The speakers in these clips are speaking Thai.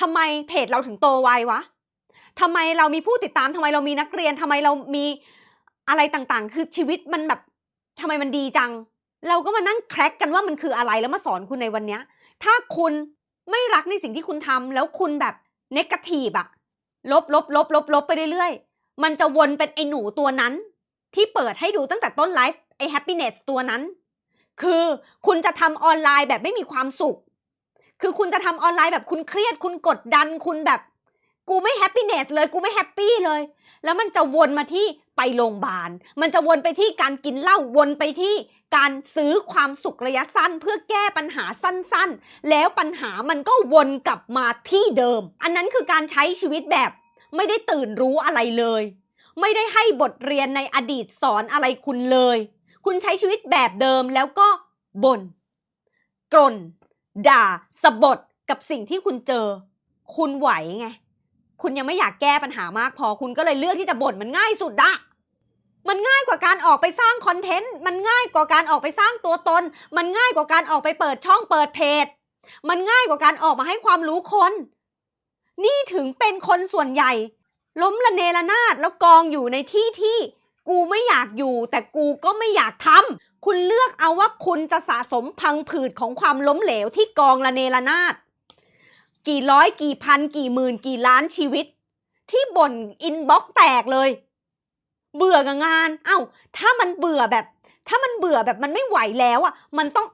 ทำไมเพจเราถึงโตไววะทำไมเรามีผู้ติดตามทำไมเรามีนักเรียนทำไมเรามีอะไรต่างๆ คือชีวิตมันแบบทำไมมันดีจัง เราก็มานั่งแคร็กกันว่ามันคืออะไรแล้วมาสอนคุณในวันเนี้ยถ้าคุณไม่รักในสิ่งที่คุณทำแล้วคุณแบบเนกาทีฟอะลบลบลบลบลบไปเรื่อยๆ มันจะวนเป็นไอหนูตัวนั้น ที่เปิดให้ดูตั้งแต่ต้นไลฟ์ไอแฮปปี้เนสตัวนั้น คือคุณจะทำออนไลน์แบบไม่มีความสุข คือคุณจะทำออนไลน์แบบคุณเครียด คุณกดดัน คุณแบบ กูไม่แฮปปี้เนสเลย กูไม่แฮปปี้เลย แล้วมันจะวนมาที่ไปโรงพยาบาล มันจะวนไปที่การกินเหล้า วนไปที่การซื้อความสุขระยะสั้น เพื่อแก้ปัญหาสั้นๆ แล้วปัญหามันก็วนกลับมาที่เดิม อันนั้นคือการใช้ชีวิตแบบ ไม่ได้ตื่นรู้อะไรเลย ไม่ได้ให้บทเรียนในอดีตสอนอะไรคุณเลย คุณใช้ชีวิตแบบเดิมแล้วก็บน่นกลน ด่าสะบดกับสิ่งที่คุณเจอ คุณไหวไง คุณยังไม่อยากแก้ปัญหามากพอคุณก็เลยเลือกที่จะบ่นมันง่ายสุดอะมันง่ายกว่าการออกไปสร้างคอนเทนต์ มันง่ายกว่าการออกไปสร้างตัวตน มันง่ายกว่าการออกไปเปิดช่องเปิดเพจ มันง่ายกว่าการออกมาให้ความรู้คน นี่ถึงเป็นคนส่วนใหญ่ ล้มละเนระนาดแล้วกองอยู่ในที่ที่ กูไม่อยากอยู่ แต่กูก็ไม่อยากทำ คุณเลือกเอาว่าคุณจะสะสมพังผืดของความล้มเหลวที่กองละเนระนาด กี่ร้อยกี่พัน กี่หมื่น กี่ล้านชีวิต ที่บ่นอินบ็อกแตกเลย เบื่อกับงาน เอ้า ถ้ามันเบื่อแบบ ถ้ามันเบื่อแบบมันไม่ไหวแล้วอะ มันต้อง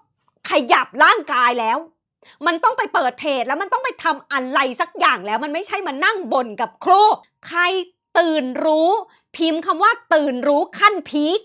ขยับร่างกายแล้ว มันต้องไปเปิดเพจแล้วมันต้องไปทำอะไรสักอย่างแล้ว มันไม่ใช่มานั่งบ่นกับครูใครตื่นรู้ พิมพ์คำว่าตื่นรู้ขั้นพีค